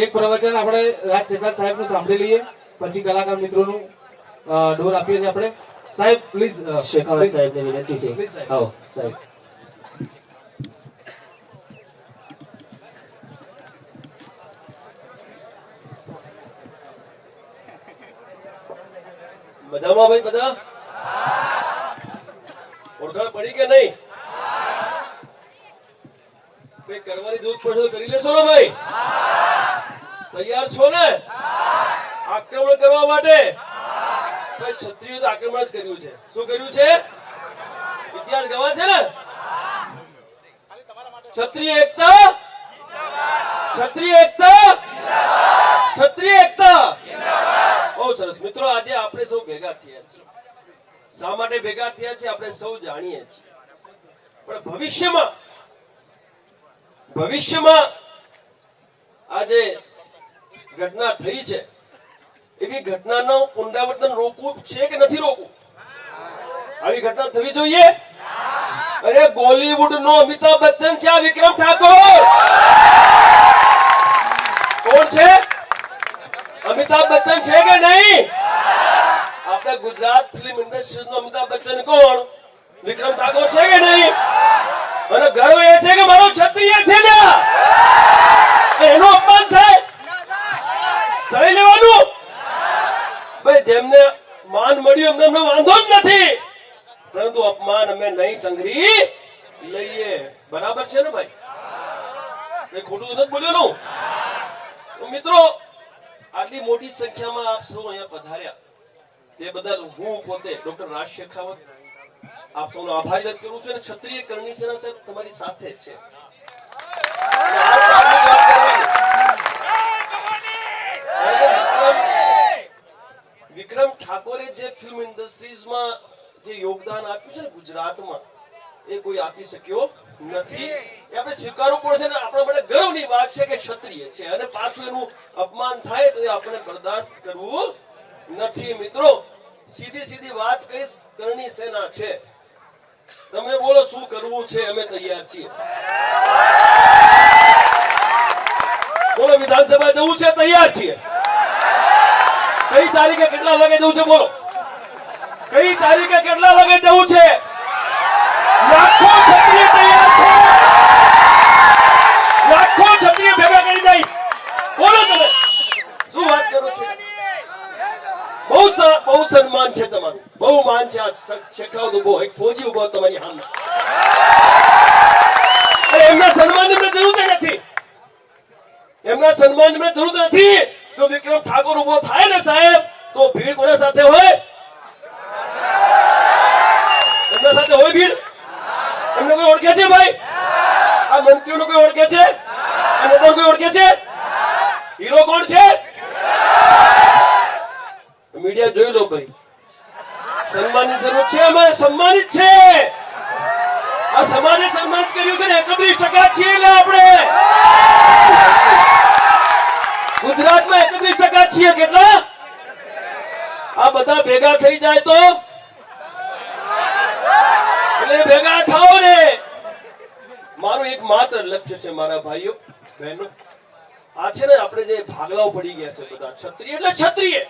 એક પ્રવચન આપણે રાજ શેખર સાહેબનું સાંભળી લઈએ. પછી કલાકાર મિત્રોનું ડોર આપીએ છીએ આપણે. સાહેબ પ્લીઝ શેખાવત સાહેબને વિનંતી છે. આવો સાહેબ. ભાઈ બધા? ઓળખાણ પડી કે નહીં? કઈ કરવાની જરૂર પડશે કરી લેશો ને ભાઈ? તૈયાર છો ને? આક્રમણ કરવા માટે? ક્ષત્રિયો આક્રમણ જ કર્યું છે. શું કર્યું છે? ઇતિહાસ ગવા છે ને? ક્ષત્રિય એકતા? ક્ષત્રિય એકતા? ક્ષત્રિય એકતા? બહુ સરસ. મિત્રો, આજે આપણે સૌ ભેગા થયા છીએ. શા માટે ભેગા થયા છે આપણે સૌ જાણીએ છીએ. પણ ભવિષ્યમાં ભવિષ્યમાં આજે ઘટના થઈ છે. એવી ઘટનાનું પુનરાવર્તન રોકવું છે કે નથી રોકવું? આવી ઘટના થવી જોઈએ? અરે બોલીવુડ નો અમિતાભ બચ્ચન છે, આ વિક્રમ ઠાકોર! કોણ છે? અમિતાભ બચ્ચન છે કે નહીં? આપણે ગુજરાત ફિલ્મ ઇન્ડસ્ટ્રી નો અમિતાભ બચ્ચન કોણ? વિક્રમ ઠાકોર છે કે નહીં? અને ગર્વ એ છે કે મારો ક્ષત્રિય છે. એનું અપમાન થાય! મિત્રો, આટલી મોટી સંખ્યામાં આપ સૌ અહીંયા પધાર્યા. તે બદલ હું પોતે ડોક્ટર રાજ શેખાવત આપ સૌનો આભાર વ્યક્ત કરું છું અને ક્ષત્રિય કરણી સેના સાહેબ તમારી સાથે છે અને આ તો આપણી વાત કરવાની. વિક્રમ- વિક્રમ ઠાકોરે જે ફિલ્મ ઇન્ડસ્ટ્રીઝમાં જે યોગદાન આપ્યું છે ને ગુજરાતમાં, એ કોઈ આપી શક્યો નથી. એ આપણે સ્વીકારવું પડશે ને, આપણા માટે ગર્વની વાત છે કે ક્ષત્રિય છે. અને પાછું એનું અપમાન થાય તો એ આપણે બરદાસ્ત કરવું નથી. મિત્રો, સીધી સીધી વાત કહીશ, કરણી સેના છે. તમે બોલો, શું કરવું છે? અમે તૈયાર છીએ. બોલો વિધાનસભા જવું છે? તૈયાર છીએ. કઈ તારીખે કેટલા વાગે જવું છે? બોલો. કઈ તારીખે કેટલા વાગે જવું છે? લાખો છત્રી તૈયાર છે. લાખો છત્રી ભેગા કરી દઈ. બોલો તમે. શું વાત કરો છો? બહુ બહુ સન્માન છે તમારું. બહુ માન છે. આ શેખાવત એક ફોજી ઊભો તમારી હાલ એમના સન્માનની અમને જરૂર નથી. એમના સન્માનની અમને જરૂર નથી. જો વિક્રમ ઠાકોર ઊભો થાય ને સાહેબ, તો ભીડ કોના સાથે હોય? ભીડ એમને કોઈ ઓળખે છે ભાઈ? આ મંત્રીઓને કોઈ ઓળખે છે? આ નેતાઓ કોઈ ઓળખે છે? હીરો કોણ છે? મીડિયા જોઈ લો ભાઈ. સન્માનની જરૂર છે અમે સન્માનિત છે. આ સમાજે સન્માનિત કર્યું છે ને, એકત્રીસ ટકા છીએ આપણે. ગુજરાતમાં એકત્રીસ ટકા છીએ, કેટલા? આ બધા ભેગા થઈ જાય તો એટલે ભેગા થાઓ ને. મારું એક માત્ર લક્ષ્ય છે, મારા ભાઈઓ, બહેનો. આ છે ને આપણે જે ભાગલાઓ પડી ગયા છે બધા. ક્ષત્રિય એટલે ક્ષત્રિય.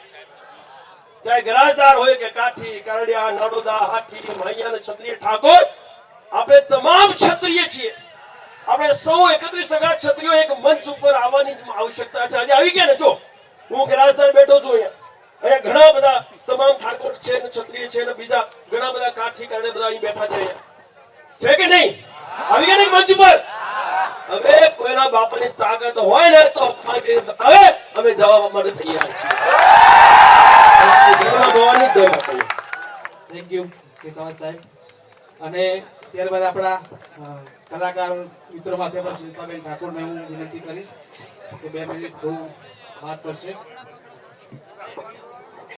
ચાહે ગરાજદાર હોય કે કાઠી, કરડિયા નડોદા હાથી મૈયા ક્ષત્રિય ઠાકોર. આપણે તમામ ક્ષત્રિય છીએ. આપણે સૌ એકત્રીસ ટકા ક્ષત્રિયો એક મંચ ઉપર આવવાની જ આવશ્યકતા છે. આજે આવી ગયા ને, જો. હું ગરાજદાર બેઠો છું અહીંયા. અહીંયા ઘણા બધા તમામ ઠાકોર છે ને ક્ષત્રિય છે ને બીજા ઘણા બધા કાઠી કારણે બધા અહીં બેઠા છે છે કે નહીં? આવી ગયા નહીં મંચ ઉપર? હવે કોઈના બાપાની તાકાત હોય ને તો બતાવે અમે જવાબ માટે તૈયાર છીએ. થેન્ક યુ શેખાવત સાહેબ. અને ત્યારબાદ આપણા કલાકાર મિત્રો માટે પણ શિલ્પાબેન ઠાકોરને હું વિનંતી કરીશ કે બે મિનિટ બહુ વાત કરશે.